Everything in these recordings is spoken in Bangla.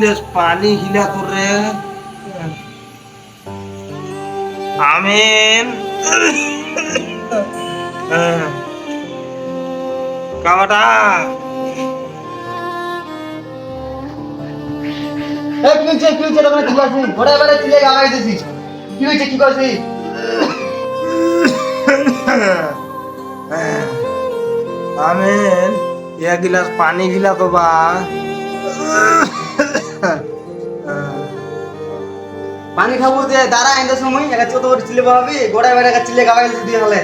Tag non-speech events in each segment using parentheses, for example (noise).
গিলাস পানি হিলা করে। আমিন। কামাটা। এই কি হয়েছে কি হয়েছে? তোমরা কি করছিস? ঘোড়া এবারে চিলে গাগাই দিছিস কি হয়েছে কি করছিস? আমিন। এক গিলাস পানি গিলা তো বা পানি খাব যে, দাঁড়া আইন্দা সময় একা ছোট করে চিলে বাবি ঘোড়া এবারে একা চিলে গাগাই দিছিস দিয়ে হলে।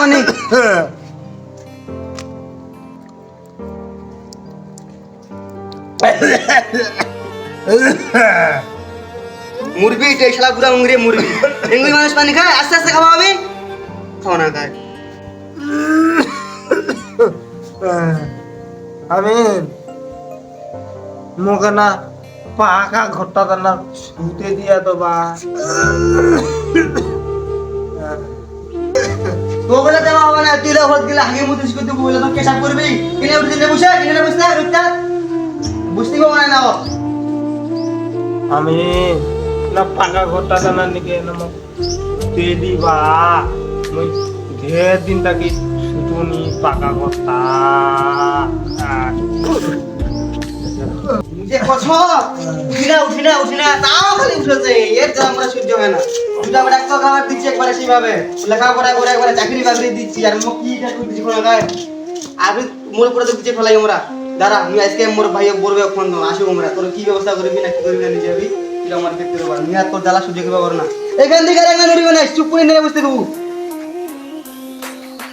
পানি। (laughs) মুরগি এটা শালা পুরা মুঙ্গরি মুরগি এঙ্গুলি মানুষ পানি খায় আস্তে আস্তে খাওয়া হবে খাও না খায়। আমিন মোকে না পাকা ঘরটা না শুতে দিয়া তো বা। বলে দেওয়া হবে না তুই গেলে আগে মুতে বলে তো কেসাব করবি? কিনে উঠে দিলে বসে কিনে বসে রুকটা বুঝতে পারব না আমি না পাকা ঘরটা না নিকে না মোক শুতে দিবা। মই ঢের দিন থাকি শুতুনি পাকা ঘরটা। আমরা দাঁড়া আজকে মোর ভাই বলবে তোর কি ব্যবস্থা করবি না কি করবি না নিজে তুই আমার দেখতে পারব আমি তোর জ্বালা সুযোগ পাবো না। এখান থেকে আর একটা নড়িবে না চুপ করে নিয়ে বসতে দেবো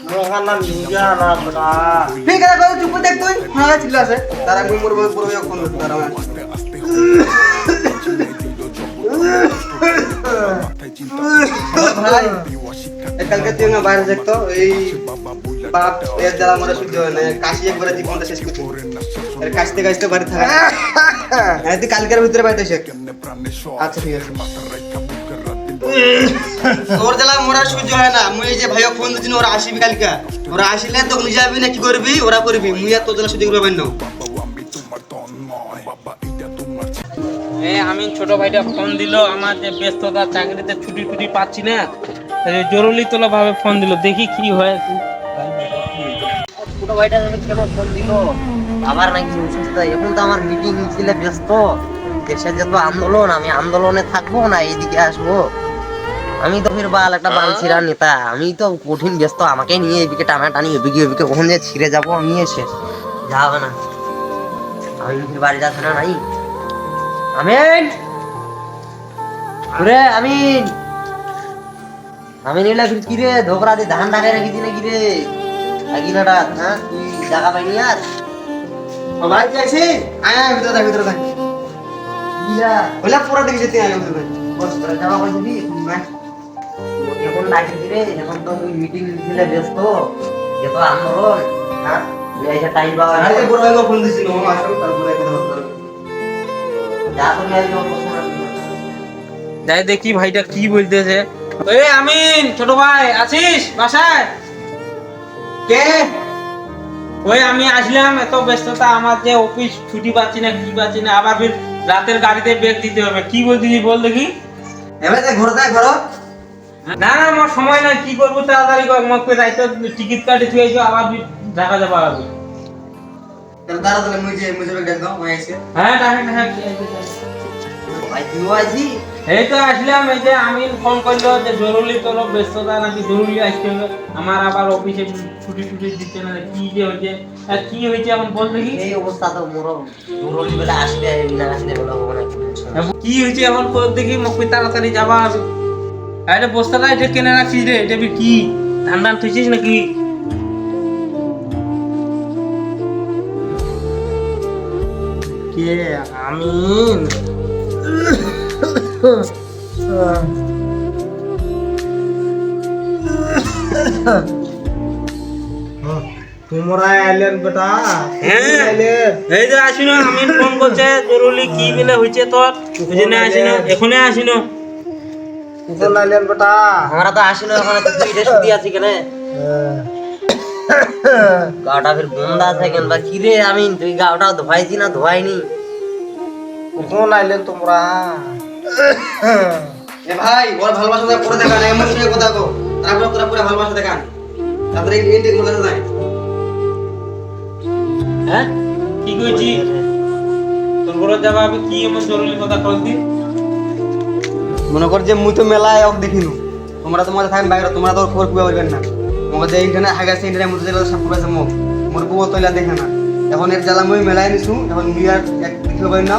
মোকে না নিজা না বেটা। ঠিক আছে চুপ করে দেখ তুই। হ্যাঁ আছে। তারা আমি ভাই কালকে তুই না বাইরে দেখতো এই বাপ এর জ্বালা মরে সহ্য হয় না। কাশি একবারে জীবনটা শেষ করছি কাশতে কাশতে বাড়ি থাকা। হ্যাঁ তুই কালকের ভিতরে বাড়িতে এসে আচ্ছা ঠিক আছে। তোর (laughs) জ্বালা মোরা সহ্য হয় না। মুই এই যে ভাইয়া ফোন দিচ্ছি ওরা আসিবি কালকে। ওরা আসিলে তো নিজে যাবি না কি করবি? ওরা করবি। মুই আর তোর জ্বালা সহ্য করবেন না। আমি ছোট ভাইটা ফোন দিল আমার যে ব্যস্ততা চাকরিতে ছুটি টুটি পাচ্ছি না জরুরি তোলা ভাবে ফোন দিল। দেখি কি হয়। ছোট ভাইটা কেন ফোন দিল? আবার নাকি অসুস্থ এখন তো আমার মিটিং ছিল ব্যস্ত। দেশের যত আন্দোলন আমি আন্দোলনে থাকব না এইদিকে আসব। আমি তো ফির বাল একটা বালছিরা নেতা। আমি তো কঠিন ব্যস্ত আমাকে নিয়ে এদিকে টানা টানি এদিকে এদিকে ওখান যে ছিঁড়ে যাব আমি এসে যাবে না। আমি ফির বাড়ি যাচ্ছে না নাই? আমিন! রে আমিন! আমিন এলা ফির কি রে? ধোকরা দিয়ে ধান ঢাকায় রেখেছি নাকি রে? আগিনাটা হ্যাঁ? তুই জায়গা পাইনি আর? ও যাইছি আয় আয় ভিতরে থাক ভিতরে থাক। ইয়া ওলা পুরো দেখে যেতে আয় ভিতরে। বস তোরা জামা পাইছিস থাক এখন ডাকি রে এখন তো তুই মিটিং ছিলে ব্যস্ত যে তো আন্দোলন। হ্যাঁ এসে টাইম পাওয়া আরে বড় ভাই ফোন দিছিল ও আসো তারপরে কথা বলতে যা তুমি আজ যাই দেখি ভাইটা কি বলতেছে। এ আমিন ছোট ভাই আছিস? বাসায়? কে? ওই আমি আসলাম এত ব্যস্ততা আমার যে অফিস ছুটি পাচ্ছি না কি পাচ্ছি না আবার ফির রাতের গাড়িতে বেগ দিতে হবে। কি বলছিস বল দেখি। এবার ঘর দেখ ঘর। না না আমার সময় নাই কি করব তাড়াতাড়ি কর আমাকে রাইতে টিকিট কাটি তুই আবার ফির ঢাকা যাবা হবে। তাহলে দাঁড়া তাহলে মুই যে মুই যে ডাক দাও মই আইছে হ্যাঁ এই তো আসলাম এই যে আমি ফোন করল যে জরুরি তোর ব্যস্ততা নাকি জরুরি আসতে হবে। আমার আবার অফিসে ছুটি ছুটি দিচ্ছে না কি যে হয়েছে? আর কি হয়েছে এখন বল দেখি। এই অবস্থা তো মোর জরুরি বেলা আসবে না আসলে বলে হবে না কি হয়েছে এখন বল দেখি মুখ তাড়াতাড়ি যাবা আরে বস্তাটা এটা কেনে রাখছিস রে এটা কি? ধান ধান থুইছিস নাকি? কে? আমিন। তোমরা আইলেন বেটা। হ্যাঁ। এই যে আসিনো আমি ফোন করছে জরুরি কি বলে হয়েছে তোর জন্য আসিনো এখনই আসিনো। আইলেন বেটা? আমরা তো আসিল এখন তো দুইটা শুধু আছি কেন গাওটা ফির বন্ধ আছে কেন বা কি রে আমি তুই গাওটা ধোয়াইছি না ধোয়াইনি। কখন আইলেন তোমরা? এ ভাই ওর ভালোবাসা দেখ পরে দেখান এমন সঙ্গে কথা কো তারপরে তোরা পুরো ভালোবাসা দেখান তারপরে এই ইন্ডিক মনে যায়। হ্যাঁ? কি কইছি? তোর বড় যাবা আমি কি এমন জরুরি কথা কইছি? মনে কর যে মুই তো মেলায় অক দেখিনু। তোমরা তো মজা থাকেন বাইরে তোমরা তো খবর কুয়া পারবেন না। মগে যে এইখানে হাগা সেই ইন্ডিয়া মধ্যে যেগুলো সব কুয়া মুখ। মোর বউ তৈলা দেখে না। এখন এর জ্বালা মুই মেলায় নিছু এখন মুই আর এক পাই না।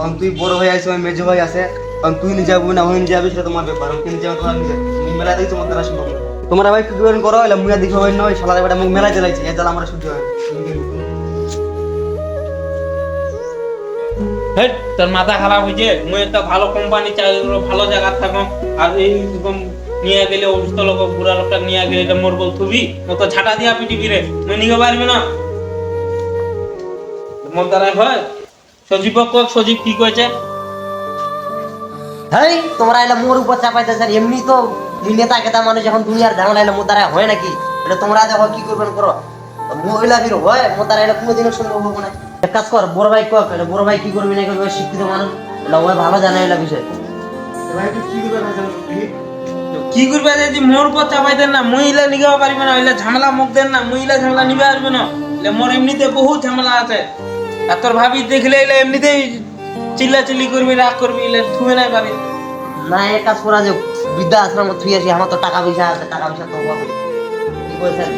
তখন তুই বড় হয়ে আইস আমি মেজো হয়ে আছে, তখন তুই নিজে যাবি না হয়ে যাবি, সেটা তোমার ব্যাপার। আমি নিজে তোমার নিজে মুই মেলায় দেখছি, তোমার দ্বারা সম্ভব। তোমরা ভাই কি করেন করো এলা আর দেখে পাই না ওই শালা বেটা মুখ মেলায় জ্বালাইছি এর জ্বালা আমার সহ্য হয়। হেট তোর মাথা খারাপ হয়েছে? মুই একটা ভালো কোম্পানি চাই ভালো জায়গা থাকো। আর এই নিয়ে গেলে অসুস্থ লোক, বুড়া লোকটা নিয়ে গেলে এটা মোর বল থুবি ও তো ঝাঁটা দিয়া পিটিবি রে। মুই নিতে পারবি না। মোর দ্বারাই হয়? সজীব কক সজীব কি কয়েছে হেই তোমরা এলা মোর উপর চাপাইতে স্যার এমনি তো মুই নেতা কেতা মানুষ যখন দুনিয়ার ঝামেলা এলে মোর দ্বারা হয় নাকি? এটা তোমরা দেখো কি করবেন করো। মহিলা ফির হয় মোর দ্বারা এটা কোনোদিনও সম্ভব হবে না। এক কাজ কর বড় ভাই কক এটা বড় ভাই কি করবি না করবি শিক্ষিত মানুষ? এটা ওই ভালো জানে এটা বিষয়। কি করবে যদি মোর উপর চাপাই দেন না মহিলা নিতে পারবে না ওইলা ঝামেলা মুখ দেন না মহিলা ঝামেলা নিবে পারবে না। এলে মোর এমনিতে বহুত ঝামেলা আছে। আর তোর ভাবি দেখলে এলে এমনিতেই চিল্লা চিল্লি করবি, রাগ করবি, এলে থুবে নাই পারি না এক কাজ করা যে বৃদ্ধা আশ্রম থুই আসি, আমার তো টাকা পয়সা আছে, টাকা পয়সা তো হবে। কি বলছেন?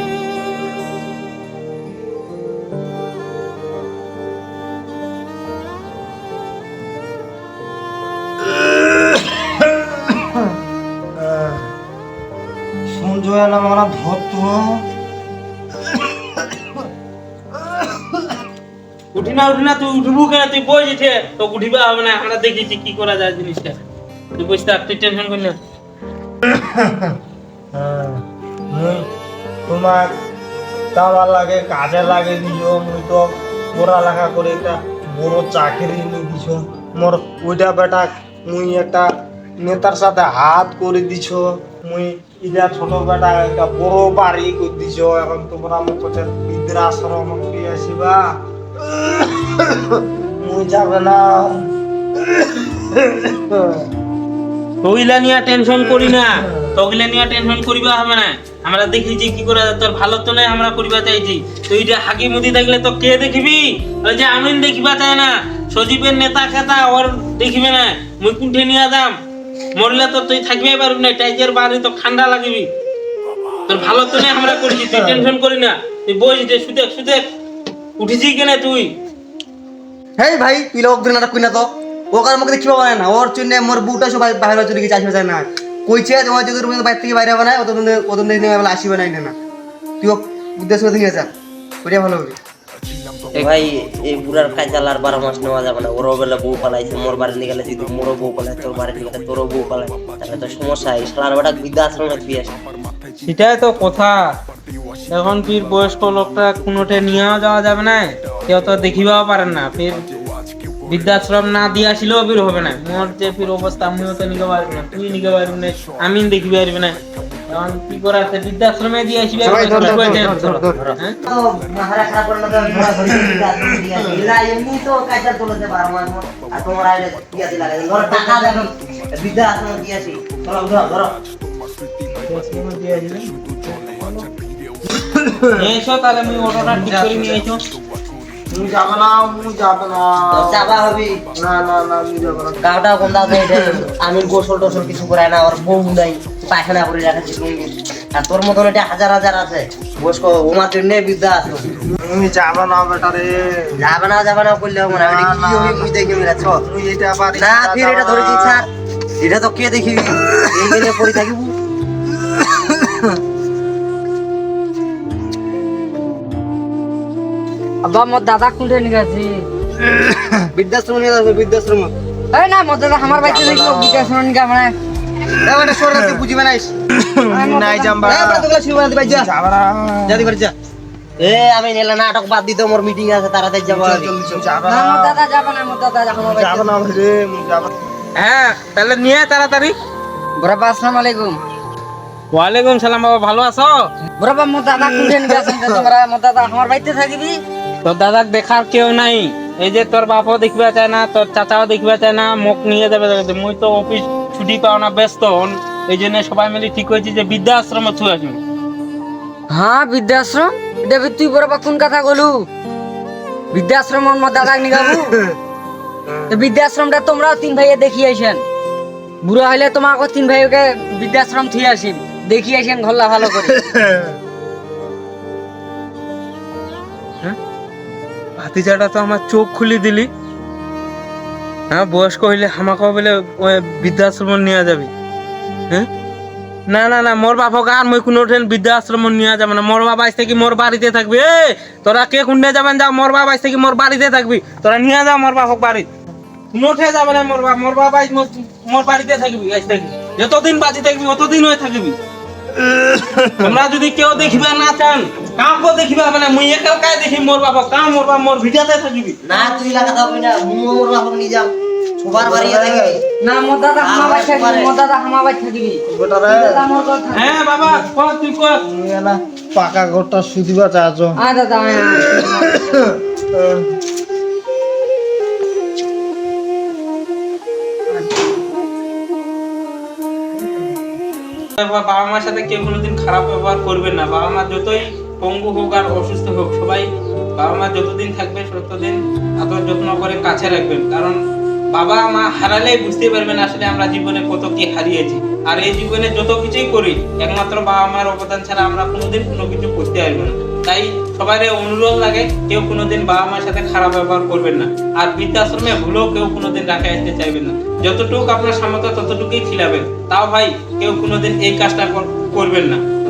না উঠি না, তুই উঠবু কেন? তুই বই তো উঠিবা হবে না। আমরা দেখেছি কি করা যায় জিনিসটা। তুই বসে থাক, তুই টেনশন করি না। তোমার তাওয়া লাগে, কাজে লাগে দিও মুই তো পড়ালেখা করে একটা বড় চাকরি নিয়ে দিছ। মোর ওইটা বেটা মুই একটা নেতার সাথে হাত করে দিছ। মুই ইটা ছোট বেটা একটা বড় বাড়ি করে দিছ। এখন তোমরা মুখ কাছে বৃদ্ধাশ্রম দিয়ে আসিবা। সজীবের নেতা খেতা, ওর দেখিবে না। মুই কুণ্ঠে নিয়ে যাম? মরলে তো তুই থাকবে পারবি না, টাইজের বাড়ি তো ঠান্ডা লাগবি। তোর ভালো তো নাই, আমরা করেছি। তুই টেনশন করি না। তুই বই যে সুদেক সুদেক উঠেছি কেনে তুই? হেই ভাই তুই লোক দিন নাটক কই না তো। ও কার মুখে দেখিবা পারে না। ওর জন্য মোর বুটা সব বাইরে চলে গেছে আসবে যায় না। কইছে যে ওই যদি বাইরে থেকে বাইরে না ওদের ওদের দিন আসিবে না না। তুই ও উদ্দেশ্য করে দিয়ে যা। করিয়া ভালো হবে। এ ভাই এই বুড়ার কাজাল আর বারো মাস নেওয়া যাবে না। ওরও বেলা বউ পালাইছে মোর বাড়ি নিয়ে গেলে যদি মোরও বউ পালায় তোর বাড়ি নিয়ে গেলে তোরও বউ পালায়। তাহলে তো সমস্যা এই শালার বেটা বৃদ্ধা আশ্রমে তুই আসে। সেটাই তো কথা। এখন ফির বয়স্ক লোকটা কোনোটে নিয়েও যাওয়া যাবে না। কেউ তো দেখিবাও পারেন না। ফির বৃদ্ধাশ্রম না দিয়ে আসলেও ফির হবে না। মোর যে ফির অবস্থা আমিও তো নিতে পারবি না। তুই নিতে পারবি না আমি দেখি পারবি না। এখন কি করে আছে? বৃদ্ধাশ্রমে দিয়ে আসবে। হ্যাঁ? এমনি তো কাজটা মোর। আর তোমরা এলে দিয়া দিলা ধরো টাকা দেখো বৃদ্ধা দিয়ে আসি। ধরো। ধরো এসো তাহলে আমি অটোটা ঠিক করে নিয়ে এসো মুই যাবে না মুই যাবে না। চাপা হবি। না না না মুই যাবে না। গাওটা গন্ধা আছে এটা আমি গোসল টোসল কিছু করে না আর বউ নাই পায়খানা করে আর তোর মতন এটা হাজার হাজার আছে। বয়স্ক ওমার জন্য বৃদ্ধা আছে। যাবে না বেটা রে। যাবে না যাবে না করলে হবে না। এটা কি হবে মেরা চ মুই এটা পারি না ফির এটা ধরেছি স্যার এটা তো কে দেখিবি? এই গেলে পড়ে থাকিব। আব্বা মোর দাদা কোনটা নিয়ে গেছি। বৃদ্ধাশ্রম নিয়ে যাবে বৃদ্ধাশ্রম। এই না মোর দাদা আমার বাড়িতে দেখল বিকাশন নিয়ে মানে না। বেটা সর তুই বুঝিবে নাইস নাই যাম না বেটা তোগুলা শুনবে না বাইর যা। যাবে না। যা এ আমি নেলে নাটক বাদ দিতে মোর মিটিং আছে তাড়াতাড়ি যাব। আমি জলদি চল যাবে না মোর দাদা যাবে না মোর দাদা আমার বাড়িতে যাবে না রে যাবে। হ্যাঁ তাহলে নিয়ে তাড়াতাড়ি। বরাবা আসসালামু আলাইকুম। ওয়ালাইকুম সালাম বাবা ভালো আছো? বরাবা মোর দাদা কোনটা নিয়ে আসেন তোমরা মোর দাদা আমার বাড়িতে থাকিবি? তোর দাদাক দেখার কেউ নাই। এই যে তোর বাপও দেখবা চায় না তোর চাচাও দেখবা চায় না মুখ নিয়ে যাবে। মুই তো অফিস ছুটি পাও না ব্যস্ত হন। এই জন্য সবাই মিলে ঠিক হয়েছে যে বৃদ্ধা আশ্রমে থুয়ে আসবি হ্যাঁ বৃদ্ধাশ্রম দেবী তুই বরাবা কোন কথা গলু বৃদ্ধাশ্রম মোর দাদাক নিগাবু? তো বৃদ্ধাশ্রমটা তোমরাও তিন ভাইয়ে দেখি আইসেন। বুড়া হইলে তোমাকে তিন ভাইকে বৃদ্ধাশ্রম থুই আসিন দেখি আইসেন ঘল্লা ভালো করে। (laughs) ভাতিজাটা তো আমার চোখ খুলে দিলি। হ্যাঁ বয়স্ক হইলে আমাকে বলে বৃদ্ধাশ্রম নিয়ে যাবি। হ্যাঁ না না না মোর বাপক আর মই কোনো ট্রেন বৃদ্ধাশ্রম নিয়ে যাবে না। মোর বাবা থেকে মোর বাড়িতে থাকবি? এ তোরা কে কুন্ডে যাবেন যাও? মোর বাবা থেকে মোর বাড়িতে থাকবি? তোরা নিয়ে যাও মোর বাপক বাড়ি কোনো উঠে যাবে না মোর বাপ মোর বাবা মোর- বাড়িতে থাকবি আজ থেকে যতদিন বাঁচি থাকবি অতদিন হয়ে থাকবি। (laughs) তোমরা যদি কেউ দেখিবে না চান কাউকে দেখিবে হবে না মুই একাও কাই দেখি মোর বাবা কাউ মোর বাবা মোর ভিটাতে থাকবি না তুই লাগাতে হবে না মোর বাপক নিয়ে যাও সবার বাড়ি দেখবি না মোর দাদা আমার বাড়ি থাকিবি মোর দাদা আমার বাড়ি থাকিবি বেটা রে। হ্যাঁ বাবা কর তুই মুই না পাকা ঘরটা সুদিবা চাচ্ছ আয় দাদা আয়, আয়। বাবা মার সাথে কেউ কোনোদিন খারাপ ব্যবহার করবেন না বাবা মা যতই পঙ্গু হোক আর অসুস্থ হোক, সবাই বাবা মা যতদিন থাকবে ততদিন আদর যত্ন করে কাছে রাখবেন। কারণ বাবা মা হারালেই বুঝতে পারবেন আসলে আমরা জীবনে কত কি হারিয়েছি। আর এই জীবনে যত কিছুই করি, একমাত্র বাবা মার অবদান ছাড়া আমরা কোনোদিন কোনো কিছু করতে পারব না। তাই সবাই অনুরোধ লাগে, কেউ কোনোদিন বাবা মার সাথে খারাপ ব্যবহার করবেন না। আর বৃদ্ধাশ্রমে ভুলেও কেউ কোনোদিন রাখা আসতে চাইবেন না। যতটুকু আপনার সামর্থ্য, ততটুকুই খিলাবেন। তাও ভাই, কেউ কোনোদিন এই কাজটা কর- করবেন না।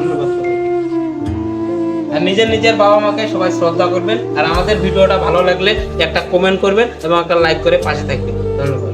নিজের নিজের বাবা মাকে সবাই শ্রদ্ধা করবেন। আর আমাদের ভিডিওটা ভালো লাগলে একটা কমেন্ট করবেন এবং একটা লাইক করে পাশে থাকবেন। ধন্যবাদ।